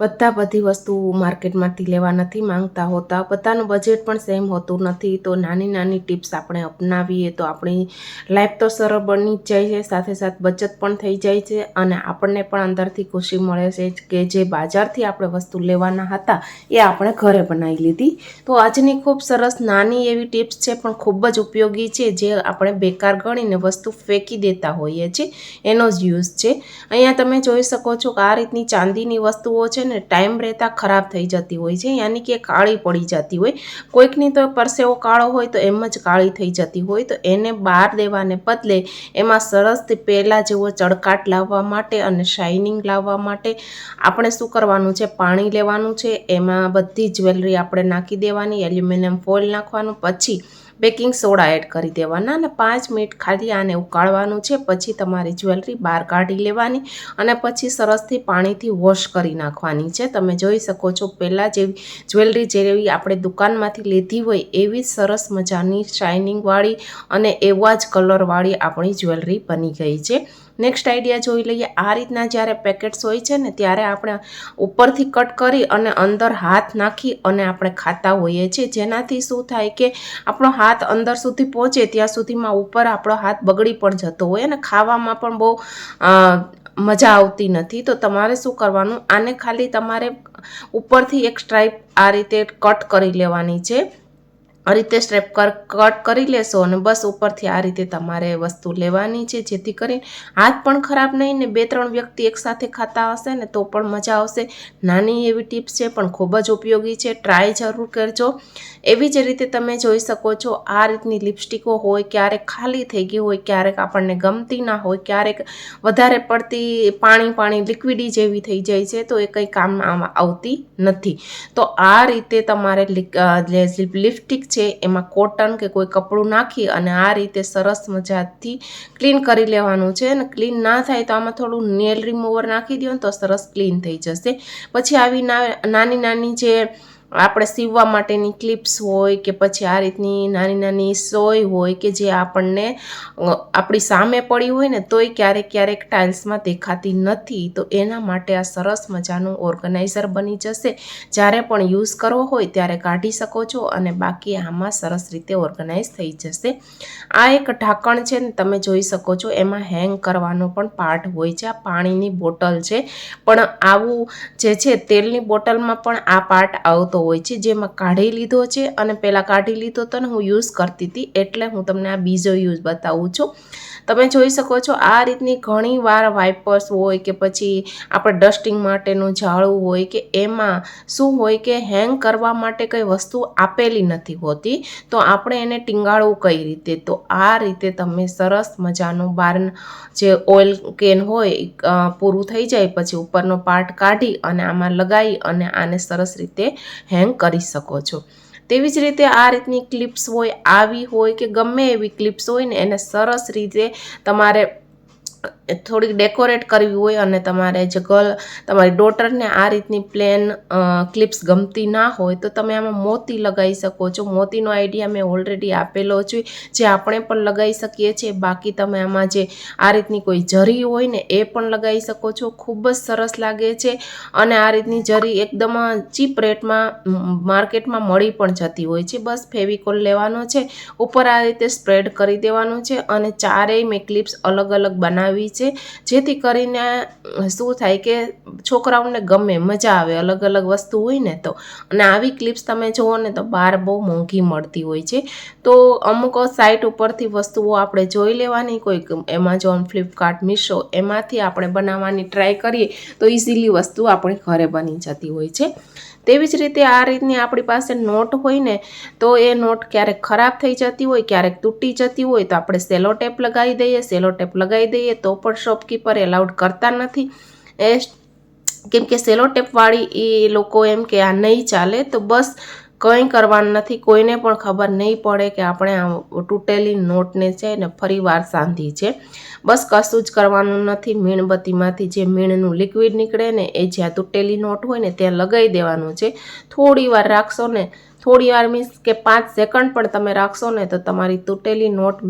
બધા બધી વસ્તુ માર્કેટમાંથી લેવા નથી માંગતા હોતા. બધાનું બજેટ પણ સેમ હોતું નથી. તો નાની નાની ટિપ્સ આપણે અપનાવીએ તો આપણી લાઈફ તો સરળ બની જાય છે. સાથે સાથે બચત પણ થઈ જાય છે અને આપણને પણ અંદરથી ખુશી મળે છે કે જે બજારથી આપણે વસ્તુ લેવાના હતા એ આપણે ઘરે બનાવી લીધી. તો આજની ખૂબ સરસ નાની એવી ટિપ્સ છે પણ ખૂબ જ ઉપયોગી છે જે આપણે બેકાર ગણીને વસ્તુ ફેંકી દેતા હોઈએ છીએ. એનો જ યુઝ છે. અહીંયા તમે જોઈ શકો છો કે આ રીતની ચાંદીની વસ્તુઓ છે ને ટાઈમ રહેતા ખરાબ થઈ જતી હોય છે, યાની કે કાળી પડી જતી હોય. કોઈકની તો પરસેવો કાળો હોય તો એમ જ કાળી થઈ જતી હોય, તો એને બહાર દેવાને બદલે એમાં સરસ પહેલાં જેવો ચળકાટ લાવવા માટે અને શાઇનિંગ લાવવા માટે આપણે શું કરવાનું છે? પાણી લેવાનું છે, એમાં બધી જ્વેલરી આપણે નાખી દેવાની એલ્યુમિનિયમ ફોઇલ નાખવાનું, પછી બેકિંગ સોડા એડ કરી દેવાના અને પાંચ મિનિટ ખાલી આને ઉકાળવાનું છે. પછી તમારી જ્વેલરી બહાર કાઢી લેવાની અને પછી સરસથી પાણીથી વોશ કરી નાખવાની છે. તમે જોઈ શકો છો, પહેલાં જેવી જ્વેલરી જેવી આપણે દુકાનમાંથી લીધી હોય એવી સરસ મજાની શાઇનિંગવાળી અને એવા જ કલરવાળી આપણી જ્વેલરી બની ગઈ છે. નેક્સ્ટ આઈડિયા જોઈ લઈએ. આ રીતના જ્યારે પેકેટ્સ હોય છે ને, ત્યારે આપણે ઉપરથી કટ કરી અને અંદર હાથ નાખી અને આપણે ખાતા હોઈએ છીએ. જેનાથી શું થાય કે, આપણો હાથ અંદર સુધી પહોંચે ત્યાં સુધીમાં ઉપર આપણો હાથ બગડી પણ જતો હોય અને ખાવામાં પણ બહુ મજા આવતી નથી. તો તમારે શું કરવાનું? આને ખાલી તમારે ઉપરથી એક સ્ટ્રાઈપ આ રીતે કટ કરી લેવાની છે. આ રીતે સ્ટ્રેપ કર કટ કરી લેશો અને બસ ઉપરથી આ રીતે તમારે વસ્તુ લેવાની છે, જેથી કરીને હાથ પણ ખરાબ નહીં ને બે ત્રણ વ્યક્તિ એકસાથે ખાતા હશે ને તો પણ મજા આવશે. નાની એવી ટિપ્સ છે, પણ ખૂબ જ ઉપયોગી છે. ટ્રાય જરૂર કરજો. એવી જ રીતે તમે જોઈ શકો છો, આ રીતની લિપસ્ટિકો હોય, ક્યારેક ખાલી થઈ ગઈ હોય, ક્યારેક આપણને ગમતી ના હોય, ક્યારેક વધારે પડતી પાણી પાણી લિક્વિડી જેવી થઈ જાય છે, તો એ કંઈ કામ આવતી નથી. તો આ રીતે તમારે લિપસ્ટિક છે, એમાં કોટન કે કોઈ કપડું નાખી અને આ રીતે સરસ મજાથી ક્લીન કરી લેવાનું છે અને ક્લીન ના થાય તો આમાં થોડું નેલ રિમૂવર નાખી દો તો સરસ ક્લીન થઈ જશે. પછી આવી નાની નાની જે આપણે સીવવા માટેની ક્લિપ્સ હોય કે પછી આ રીતની નાની નાની સોય હોય કે જે આપણને આપણી સામે પડી હોય ને તોય ક્યારેક ક્યારેક ટાઇલ્સમાં દેખાતી નથી, તો એના માટે આ સરસ મજાનું ઓર્ગનાઇઝર બની જશે. જ્યારે પણ યુઝ કરવો હોય ત્યારે કાઢી શકો છો અને બાકી આમાં સરસ રીતે ઓર્ગનાઇઝ થઈ જશે. આ એક ઢાંકણ છે ને તમે જોઈ શકો છો, એમાં હેંગ કરવાનો પણ પાર્ટ હોય છે. આ પાણીની બોટલ છે. પણ આવું જે છે તેલની બોટલમાં પણ આ પાર્ટ આવતો હોય છે, જેમાં કાઢી લીધો છે અને પહેલાં કાઢી લીધો તો ને હું યુઝ કરતી હતી, એટલે હું તમને આ બીજો યુઝ બતાવું છું. તમે જોઈ શકો છો, આ રીતની ઘણી વાર વાઇપર્સ હોય કે પછી આપણે ડસ્ટિંગ માટેનું ઝાડું હોય કે એમાં શું હોય કે હેંગ કરવા માટે કંઈ વસ્તુ આપેલી નથી હોતી, તો આપણે એને ટીંગાળવું કઈ રીતે? તો આ રીતે તમે સરસ મજાનું બાર જે ઓઇલ કેન હોય પૂરું થઈ જાય પછી ઉપરનો પાર્ટ કાઢી અને આમાં લગાવી અને આને સરસ રીતે હેંગ કરી શકો છો. તેવી જ રીતે આ રીતની ક્લિપ્સ હોય, આવી હોય કે ગમે એવી ક્લિપ્સ હોય ને, એને સરસ રીતે તમારે થોડીક ડેકોરેટ કરવી હોય અને તમારે જે ગર્લ તમારી ડોટરને આ રીતની પ્લેન ક્લિપ્સ ગમતી ના હોય તો તમે આમાં મોતી લગાવી શકો છો. મોતીનો આઈડિયા મેં ઓલરેડી આપેલો છે. જે આપણે પણ લગાવી શકીએ છીએ. બાકી તમે આમાં જે આ રીતની કોઈ જરી હોય ને એ પણ લગાવી શકો છો. ખૂબ જ સરસ લાગે છે અને આ રીતની જરી એકદમ ચીપ રેટમાં માર્કેટમાં મળી પણ જતી હોય છે. બસ ફેવિકોલ લેવાનો છે. ઉપર આ રીતે સ્પ્રેડ કરી દેવાનું છે અને ચારેય મેં ક્લિપ્સ અલગ અલગ બનાવી છે. જેથી કરીને શું થાય કે છોકરાઓને ગમે, મજા આવે, અલગ અલગ વસ્તુ હોય ને તો. અને આવી ક્લિપ્સ તમે જુઓ ને તો બહાર બહુ મોંઘી મળતી હોય છે. તો અમુક સાઇટ ઉપરથી વસ્તુઓ આપણે જોઈ લેવાની, કોઈક એમેઝોન ફ્લિપકાર્ટ મીશો એમાંથી આપણે બનાવવાની ટ્રાય કરીએ, તો ઇઝીલી વસ્તુ આપણી ઘરે બની જતી હોય છે. તેવી જ રીતે આ રીતની આપણી પાસે નોટ હોય ને, તો એ નોટ ક્યારેક ખરાબ થઈ જતી હોય, ક્યારેક તૂટી જતી હોય, તો આપણે સેલો ટેપ લગાવી દઈએ, સેલો ટેપ લગાવી દઈએ, તો પણ શોપકીપર એલાઉડ કરતા નથી. એ કેમ કે સેલો ટેપવાળી એ લોકો એમ કે આ નહીં ચાલે, તો બસ કંઈ કરવાનું નથી. કોઈને પણ ખબર નહીં પડે કે આપણે આ તૂટેલી નોટને છે ને ફરી વાર સાંધી છે. બસ કશું જ કરવાનું નથી. મીણબત્તીમાંથી જે મીણનું લિક્વિડ નીકળે ને એ જ્યાં તૂટેલી નોટ હોય ને ત્યાં લગાવી દેવાનું છે. થોડી વાર રાખશો ને, થોડી વાર મીન્સ કે પાંચ સેકન્ડ પણ તમે રાખશો ને તો તમારી તૂટેલી નોટ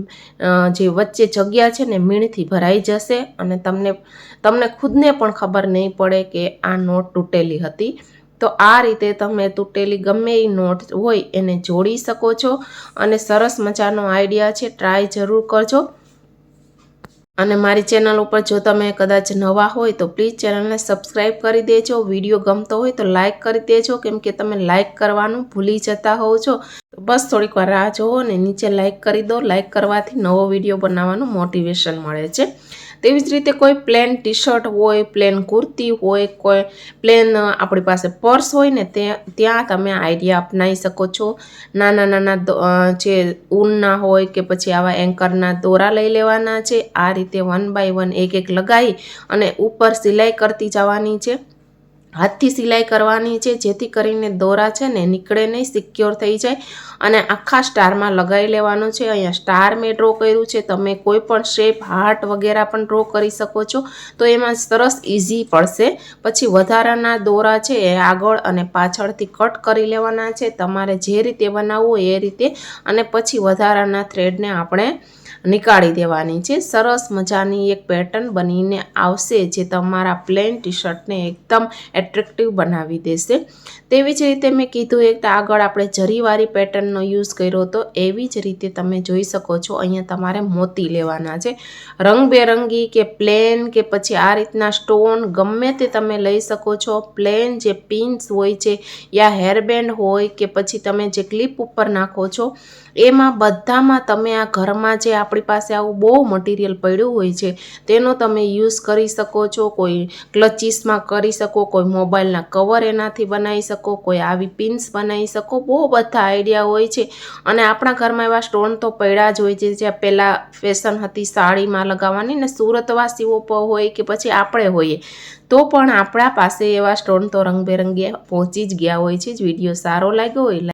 જે વચ્ચે જગ્યા છે ને મીણથી ભરાઈ જશે અને તમને તમને ખુદને પણ ખબર નહીં પડે કે આ નોટ તૂટેલી હતી. તો આ રીતે તમે તૂટેલી ગમે એ નોટ હોય એને જોડી શકો છો અને સરસ મજાનો આઈડિયા છે, ટ્રાય જરૂર કરજો. અને મારી ચેનલ ઉપર જો તમે કદાચ નવા હોય તો પ્લીઝ ચેનલને સબસ્ક્રાઈબ કરી દેજો. વીડિયો ગમતો હોય તો લાઇક કરી દેજો. કેમ કે તમે લાઇક કરવાનું ભૂલી જતા હોવ છો. બસ થોડીક વાર રાહ જોવો અને નીચે લાઇક કરી દો. લાઇક કરવાથી નવો વીડિયો બનાવવાનું મોટિવેશન મળે છે. તેવી જ રીતે કોઈ પ્લેન ટી શર્ટ હોય, પ્લેન કુર્તી હોય, કોઈ પ્લેન આપણી પાસે પર્સ હોય ને તે, ત્યાં તમે આઈડિયા અપનાવી શકો છો. નાના નાના જે ઊનના હોય કે પછી આવા એન્કરના દોરા લઈ લેવાના છે. આ રીતે વન બાય વન એક એક લગાવી અને ઉપર સિલાઈ કરતી જવાની છે. હાથથી સિલાઈ કરવાની છે, જેથી કરીને દોરા છે ને નીકળે નહીં સિક્યોર થઈ જાય. અને આખા સ્ટારમાં લગાવી લેવાનું છે. અહીંયા સ્ટાર મેં ડ્રો કર્યું છે. તમે કોઈ પણ શેપ હાર્ટ વગેરે પણ ડ્રો કરી શકો છો. તો એમાં સરસ ઇઝી પડશે. પછી વધારાના દોરા છે એ આગળ અને પાછળથી કટ કરી લેવાના છે. તમારે જે રીતે બનાવવું એ રીતે. અને પછી વધારાના થ્રેડને આપણે નીકાળી દેવાની છે. સરસ મજાની એક પેટર્ન બનીને આવશે જે તમારા પ્લેન ટી શર્ટને એકદમ એટ્રેક્ટિવ બનાવી દેશે. તેવી જ રીતે મેં કીધું એક આગળ આપણે જરીવાળી પેટર્નનો યુઝ કર્યો હતો એવી જ રીતે તમે જોઈ શકો છો અહીંયા તમારે મોતી લેવાના છે. રંગબેરંગી કે પ્લેન કે પછી આ રીતના સ્ટોન ગમે તે તમે લઈ શકો છો. પ્લેન જે પિન્સ હોય છે યા હેરબેન્ડ હોય કે પછી તમે જે ક્લિપ ઉપર નાખો છો, એમાં બધામાં તમે આ ઘરમાં જે આપણી પાસે આવું બહુ મટીરિયલ પડ્યું હોય છે, તેનો તમે યુઝ કરી શકો છો, કોઈ ક્લચીસમાં કરી શકો, કોઈ મોબાઈલના કવર એનાથી બનાવી શકો, કોઈ આવી પિન્સ બનાવી શકો, બહુ બધા આઈડિયા હોય છે. અને આપણા ઘરમાં એવા સ્ટોન તો પડ્યા જ હોય છે, જ્યાં પહેલાં ફેશન હતી સાડીમાં લગાવવાની ને સુરતવાસીઓ હોય કે પછી આપણે હોઈએ, તો પણ આપણા પાસે એવા સ્ટોન તો રંગબેરંગી પહોંચી જ ગયા હોય છે, જ વીડિયો સારો લાગ્યો હોય